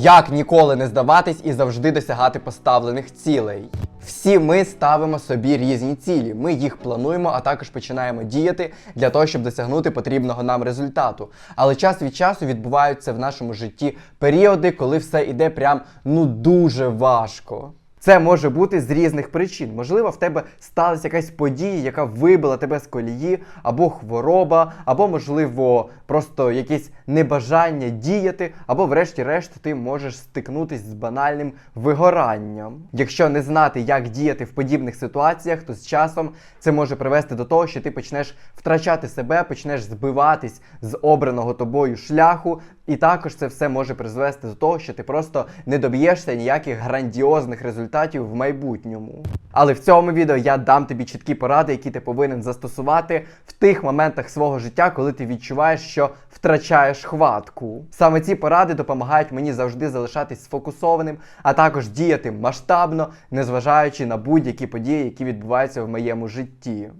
Як ніколи не здаватись і завжди досягати поставлених цілей. Всі ми ставимо собі різні цілі. Ми їх плануємо, а також починаємо діяти для того, щоб досягнути потрібного нам результату. Але час від часу відбуваються в нашому житті періоди, коли все йде прям ну дуже важко. Це може бути з різних причин. Можливо, в тебе сталася якась подія, яка вибила тебе з колії, або хвороба, або, можливо, просто якесь небажання діяти, або, врешті-решт, ти можеш стикнутись з банальним вигоранням. Якщо не знати, як діяти в подібних ситуаціях, то з часом це може привести до того, що ти почнеш втрачати себе, почнеш збиватись з обраного тобою шляху, і також це все може призвести до того, що ти просто не доб'єшся ніяких грандіозних результатів в майбутньому. Але в цьому відео я дам тобі чіткі поради, які ти повинен застосувати в тих моментах свого життя, коли ти відчуваєш, що втрачаєш хватку. Саме ці поради допомагають мені завжди залишатись сфокусованим, а також діяти масштабно, незважаючи на будь-які події, які відбуваються в моєму житті.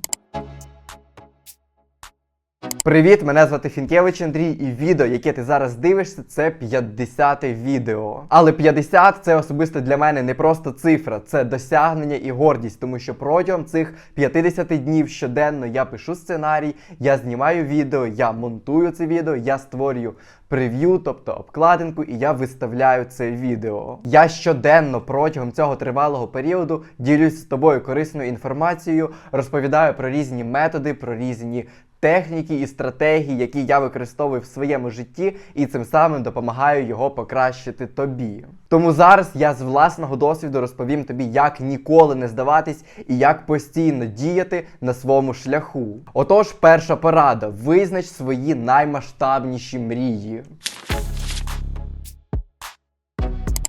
Привіт, мене звати Фінкевич Андрій, і відео, яке ти зараз дивишся, це 50-те відео. Але 50 це особисто для мене не просто цифра, це досягнення і гордість, тому що протягом цих 50 днів щоденно я пишу сценарій, я знімаю відео, я монтую це відео, я створюю прев'ю, тобто обкладинку, і я виставляю це відео. Я щоденно протягом цього тривалого періоду ділюсь з тобою корисною інформацією, розповідаю про різні методи, про різні техніки і стратегії, які я використовую в своєму житті, і цим самим допомагаю його покращити тобі. Тому зараз я з власного досвіду розповім тобі, як ніколи не здаватись і як постійно діяти на своєму шляху. Отож, перша порада: визнач свої наймасштабніші мрії.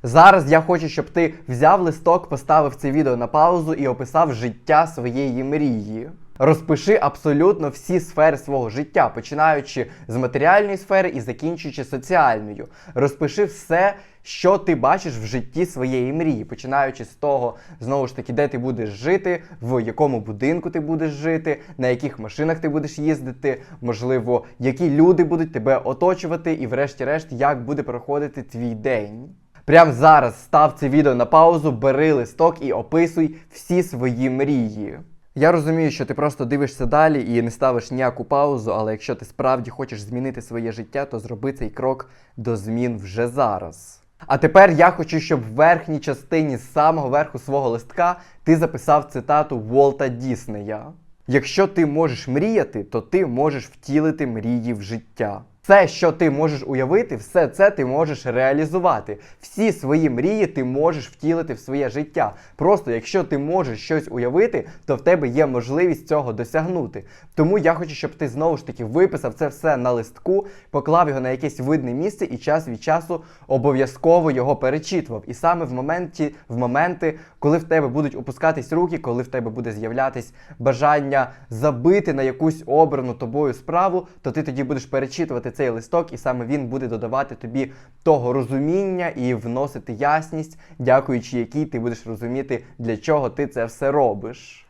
Зараз я хочу, щоб ти взяв листок, поставив це відео на паузу і описав життя своєї мрії. Розпиши абсолютно всі сфери свого життя, починаючи з матеріальної сфери і закінчуючи соціальною. Розпиши все, що ти бачиш в житті своєї мрії, починаючи з того, знову ж таки, де ти будеш жити, в якому будинку ти будеш жити, на яких машинах ти будеш їздити, можливо, які люди будуть тебе оточувати, і, врешті-решт, як буде проходити твій день. Прямо зараз став це відео на паузу, бери листок і описуй всі свої мрії. Я розумію, що ти просто дивишся далі і не ставиш ніяку паузу, але якщо ти справді хочеш змінити своє життя, то зроби цей крок до змін вже зараз. А тепер я хочу, щоб в верхній частині з самого верху свого листка ти записав цитату Волта Діснея. Якщо ти можеш мріяти, то ти можеш втілити мрії в життя. Все, що ти можеш уявити, все це ти можеш реалізувати. Всі свої мрії ти можеш втілити в своє життя. Просто якщо ти можеш щось уявити, то в тебе є можливість цього досягнути. Тому я хочу, щоб ти знову ж таки виписав це все на листку, поклав його на якесь видне місце і час від часу обов'язково його перечитував. І саме в моменті, в моменти, коли в тебе будуть опускатись руки, коли в тебе буде з'являтись бажання забити на якусь обрану тобою справу, то ти тоді будеш перечитувати цей листок, і саме він буде додавати тобі того розуміння і вносити ясність, дякуючи якій ти будеш розуміти, для чого ти це все робиш.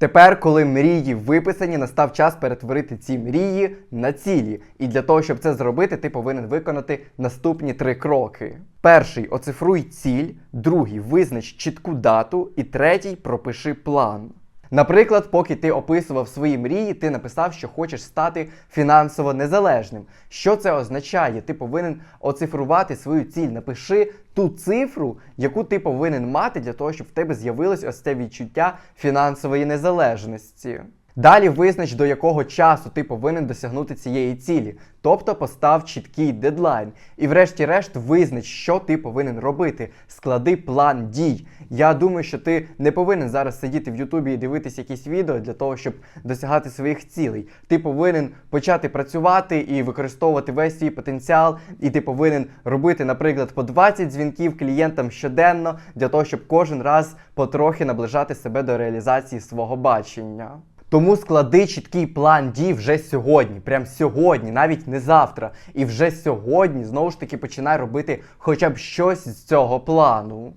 Тепер, коли мрії виписані, настав час перетворити ці мрії на цілі. І для того, щоб це зробити, ти повинен виконати наступні три кроки. Перший оцифруй ціль, другий визнач чітку дату, і третій пропиши план. Наприклад, поки ти описував свої мрії, ти написав, що хочеш стати фінансово незалежним. Що це означає? Ти повинен оцифрувати свою ціль. Напиши ту цифру, яку ти повинен мати для того, щоб в тебе з'явилось ось це відчуття фінансової незалежності. Далі визнач, до якого часу ти повинен досягнути цієї цілі, тобто постав чіткий дедлайн. І врешті-решт визнач, що ти повинен робити. Склади план дій. Я думаю, що ти не повинен зараз сидіти в Ютубі і дивитися якісь відео для того, щоб досягати своїх цілей. Ти повинен почати працювати і використовувати весь свій потенціал, і ти повинен робити, наприклад, по 20 дзвінків клієнтам щоденно для того, щоб кожен раз потрохи наближати себе до реалізації свого бачення. Тому склади чіткий план дій вже сьогодні, прям сьогодні, навіть не завтра. І вже сьогодні знову ж таки починай робити хоча б щось з цього плану.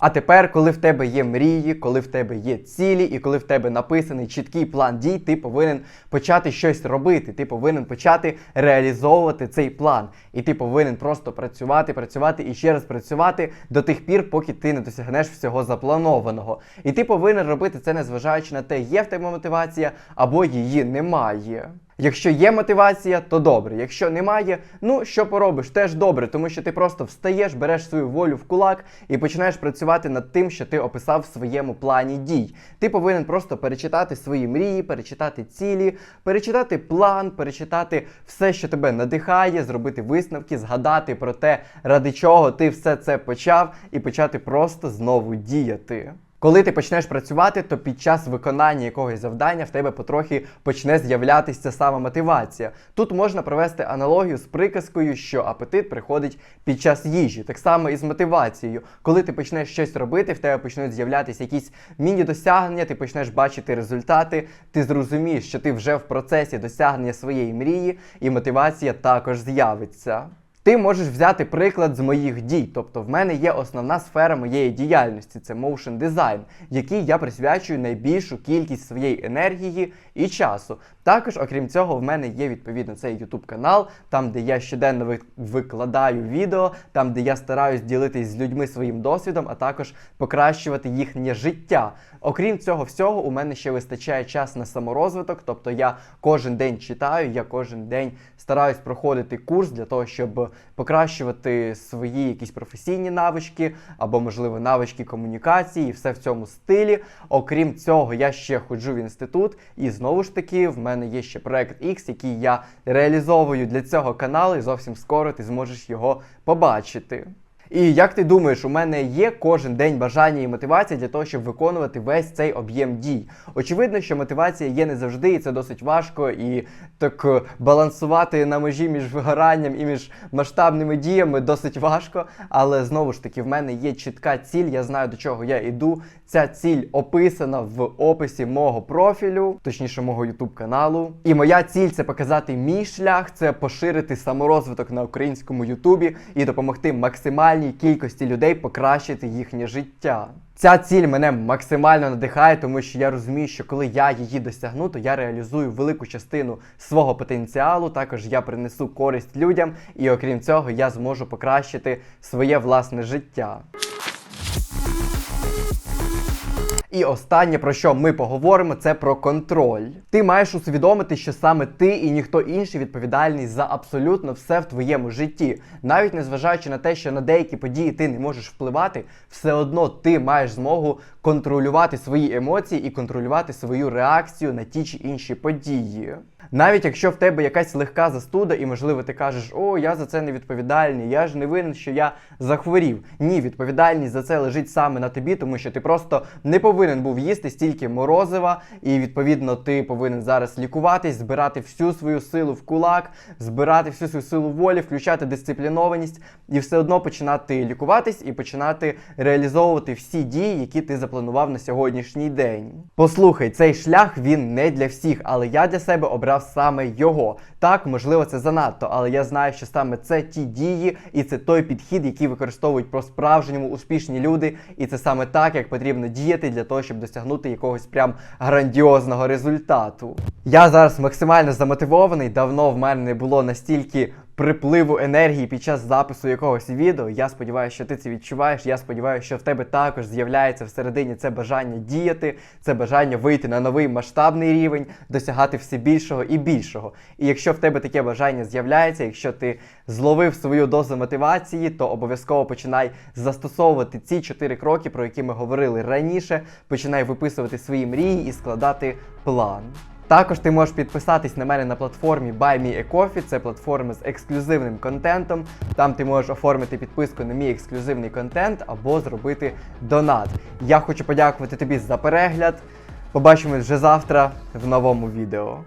А тепер, коли в тебе є мрії, коли в тебе є цілі, і коли в тебе написаний чіткий план дій, ти повинен почати щось робити. Ти повинен почати реалізовувати цей план. І ти повинен просто працювати, працювати і ще раз працювати до тих пір, поки ти не досягнеш всього запланованого. І ти повинен робити це, незважаючи на те, є в тебе мотивація або її немає. Якщо є мотивація, то добре. Якщо немає, ну що поробиш, теж добре, тому що ти просто встаєш, береш свою волю в кулак і починаєш працювати над тим, що ти описав в своєму плані дій. Ти повинен просто перечитати свої мрії, перечитати цілі, перечитати план, перечитати все, що тебе надихає, зробити висновки, згадати про те, ради чого ти все це почав, і почати просто знову діяти. Коли ти почнеш працювати, то під час виконання якогось завдання в тебе потрохи почне з'являтися ця сама мотивація. Тут можна провести аналогію з приказкою, що апетит приходить під час їжі. Так само і з мотивацією. Коли ти почнеш щось робити, в тебе почнуть з'являтися якісь міні-досягнення, ти почнеш бачити результати, ти зрозумієш, що ти вже в процесі досягнення своєї мрії, і мотивація також з'явиться. Ти можеш взяти приклад з моїх дій. Тобто, в мене є основна сфера моєї діяльності це моушен дизайн, який я присвячую найбільшу кількість своєї енергії і часу. Також, окрім цього, в мене є відповідно цей YouTube канал, там де я щоденно викладаю відео, там де я стараюсь ділитись з людьми своїм досвідом, а також покращувати їхнє життя. Окрім цього всього, у мене ще вистачає час на саморозвиток, тобто я кожен день читаю, я кожен день стараюсь проходити курс для того, щоб покращувати свої якісь професійні навички або, можливо, навички комунікації, і все в цьому стилі. Окрім цього, я ще ходжу в інститут, і знову ж таки, в мене є ще проект X, який я реалізовую для цього каналу, і зовсім скоро ти зможеш його побачити. І як ти думаєш, у мене є кожен день бажання і мотивація для того, щоб виконувати весь цей об'єм дій? Очевидно, що мотивація є не завжди, і це досить важко, і так е, балансувати на межі між вигоранням і між масштабними діями досить важко. Але знову ж таки, в мене є чітка ціль, я знаю до чого я йду. Ця ціль описана в описі мого профілю, точніше мого YouTube каналу. І моя ціль це показати мій шлях, це поширити саморозвиток на українському Ютубі і допомогти максимальній кількості людей покращити їхнє життя. Ця ціль мене максимально надихає, тому що я розумію, що коли я її досягну, то я реалізую велику частину свого потенціалу. Також я принесу користь людям, і окрім цього, я зможу покращити своє власне життя. І останнє, про що ми поговоримо, це про контроль. Ти маєш усвідомити, що саме ти і ніхто інший відповідальний за абсолютно все в твоєму житті. Навіть незважаючи на те, що на деякі події ти не можеш впливати, все одно ти маєш змогу контролювати свої емоції і контролювати свою реакцію на ті чи інші події. Навіть якщо в тебе якась легка застуда, і можливо ти кажеш, о, я за це не відповідальний, я ж не винен, що я захворів. Ні, відповідальність за це лежить саме на тобі, тому що ти просто не повинен був їсти стільки морозива, і відповідно ти повинен зараз лікуватись, збирати всю свою силу в кулак, збирати всю свою силу волі, включати дисциплінованість і все одно починати лікуватись і починати реалізовувати всі дії, які ти запланував на сьогоднішній день. Послухай, цей шлях він не для всіх, але я для себе обрав саме його. Так, можливо, це занадто, але я знаю, що саме це ті дії, і це той підхід, який використовують по справжньому успішні люди, і це саме так, як потрібно діяти для того, щоб досягнути якогось прям грандіозного результату. Я зараз максимально замотивований. Давно в мене не було настільки припливу енергії під час запису якогось відео. Я сподіваюся, що ти це відчуваєш. Я сподіваюся, що в тебе також з'являється всередині це бажання діяти, це бажання вийти на новий масштабний рівень, досягати все більшого і більшого. І якщо в тебе таке бажання з'являється, якщо ти зловив свою дозу мотивації, то обов'язково починай застосовувати ці чотири кроки, про які ми говорили раніше. Починай виписувати свої мрії і складати план. Також ти можеш підписатись на мене на платформі Buy Me a Coffee, це платформа з ексклюзивним контентом. Там ти можеш оформити підписку на мій ексклюзивний контент або зробити донат. Я хочу подякувати тобі за перегляд. Побачимось вже завтра в новому відео.